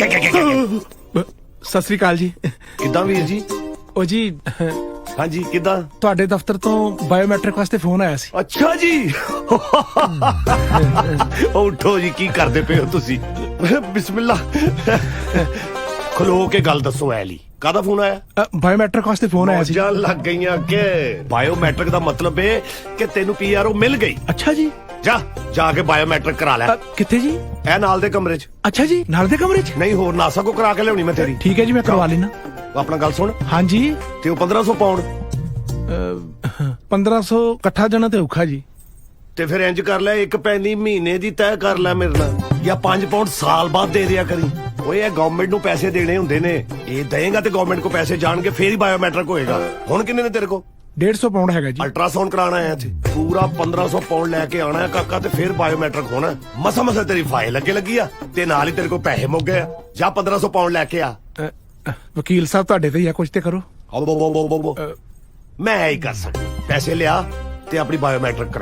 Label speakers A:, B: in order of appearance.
A: ਸਤਿ ਸ੍ਰੀ ਅਕਾਲ ਜੀ।
B: ਕਿੱਦਾਂ ਵੀਰ ਜੀ?
A: ਉਹ ਜੀ
B: ਹਾਂਜੀ ਕਿੱਦਾਂ?
A: ਤੁਹਾਡੇ ਦਫ਼ਤਰ ਤੋਂ ਬਾਇਓਮੈਟ੍ਰਿਕ ਵਾਸਤੇ ਫੋਨ ਆਇਆ ਸੀ।
B: ਅੱਛਾ ਜੀ। ਉਹ ਉਠੋ ਜੀ ਕੀ ਕਰਦੇ ਪਏ ਹੋ ਤੁਸੀਂ? ਬਿਸਮਿਲ੍ਲਾ। ਖਲੋ ਕੇ ਗੱਲ ਦੱਸੋ ਐਲੀ ਕਾਹਦਾ ਫੋਨ ਆਇਆ?
A: ਬਾਇਓਮੈਟ੍ਰਿਕ ਵਾਸਤੇ ਫੋਨ ਆਇਆ ਸੀ।
B: ਮੌਜਾਂ ਲੱਗ ਗਈਆਂ ਕਿ ਬਾਇਓਮੈਟ੍ਰਿਕ ਦਾ ਮਤਲਬ ਏ ਕਿ ਤੈਨੂੰ ਪੀਆਰਓ ਮਿਲ ਗਈ।
A: ਅੱਛਾ ਜੀ।
B: ਜਾ। ਜਾ ਕੇ ਬਾਇਓਮੈਟ੍ਰਿਕ ਕਰਾ ਲੈ।
A: ਕਿੱਥੇ ਜੀ?
B: ਇਹ ਨਾਲ ਦੇ ਕਮਰੇ 'ਚ।
A: ਅੱਛਾ ਜੀ ਨਾਲ ਦੇ ਕਮਰੇ 'ਚ?
B: ਨਹੀਂ ਹੋਰ ਨਾਸਾ ਕੋ ਕਰਾ ਕੇ ਲਿਆਉਣੀ ਮੈਂ ਤੇਰੀ।
A: ਠੀਕ ਹੈ ਜੀ ਮੈਂ ਕਰਵਾ ਲੈਣਾ
B: ਆਪਣਾ ਗੱਲ ਸੁਣ।
A: ਹਾਂਜੀ।
B: ਤੇ ਉਹ 1500 ਪਾਉਂਡ
A: ਅ, 1500 ਇਕੱਠਾ ਜਾਣਾ ਤੇ ਔਖਾ ਜੀ।
B: ਤੇ ਫਿਰ ਇੰਜ ਕਰ ਲੈ ਇੱਕ ਪੈਨੀ ਮਹੀਨੇ ਦੀ ਤੈਅ ਕਰ ਲੈ ਮੇਰੇ ਨਾਲ। ਜਾਂ 5 ਪਾਉਂਡ ਸਾਲ ਬਾਅਦ ਦੇ ਦਿਆ ਕਰੀ। ਓਏ ਇਹ ਗਵਰਨਮੈਂਟ ਨੂੰ ਪੈਸੇ ਦੇਣੇ ਹੁੰਦੇ ਨੇ। ਇਹ ਦੇਏਗਾ ਤੇ ਗਵਰਨਮੈਂਟ ਕੋ ਪੈਸੇ ਜਾਣਗੇ ਫੇਰ ਹੀ ਬਾਇਓਮੈਟ੍ਰਿਕ ਹੋਏਗਾ। ਹੁਣ ਕਿੰਨੇ ਨੇ ਤੇਰੇ ਕੋ
A: 150 ਪਾਉਂਡ ਹੈਗਾ ਜੀ।
B: ਅਲਟਰਾਸਾਊਂਡ ਕਰਾਣਾ ਆਇਆ ਇੱਥੇ। ਪੂਰਾ 1500 ਪਾਉਂਡ ਲੈ ਕੇ ਆਣਾ ਹੈ ਕਾਕਾ ਤੇ ਫਿਰ ਬਾਇਓਮੈਟ੍ਰਿਕ ਹੋਣਾ ਮਸਾ ਮਸਾ ਤੇਰੀ ਫਾਈਲ ਅੱਗੇ ਲੱਗੀ ਆ ਤੇ ਨਾਲ ਹੀ ਤੇਰੇ ਕੋ ਪੈਸੇ ਮੁੱਕ ਗਏ ਆ। ਜਾ 1500 ਪਾਉਂਡ ਲੈ ਕੇ ਆ।
A: ਅ, ਵਕੀਲ ਸਾਹਿਬ ਤੁਹਾਡੇ ਤੇ ਹੀ ਆ ਕੁਝ ਤੇ ਕਰੋ।
B: ਆਓ, ਬੋ, ਬੋ, ਬੋ, ਬੋ, ਬੋ। ਮੈਂ ਹੀ ਕਰ ਸਕਦਾ। ਪੈਸੇ ਲਿਆ ਤੇ ਆਪਣੀ ਬਾਇਓਮੈਟ੍ਰਿਕ ਕਰਾ।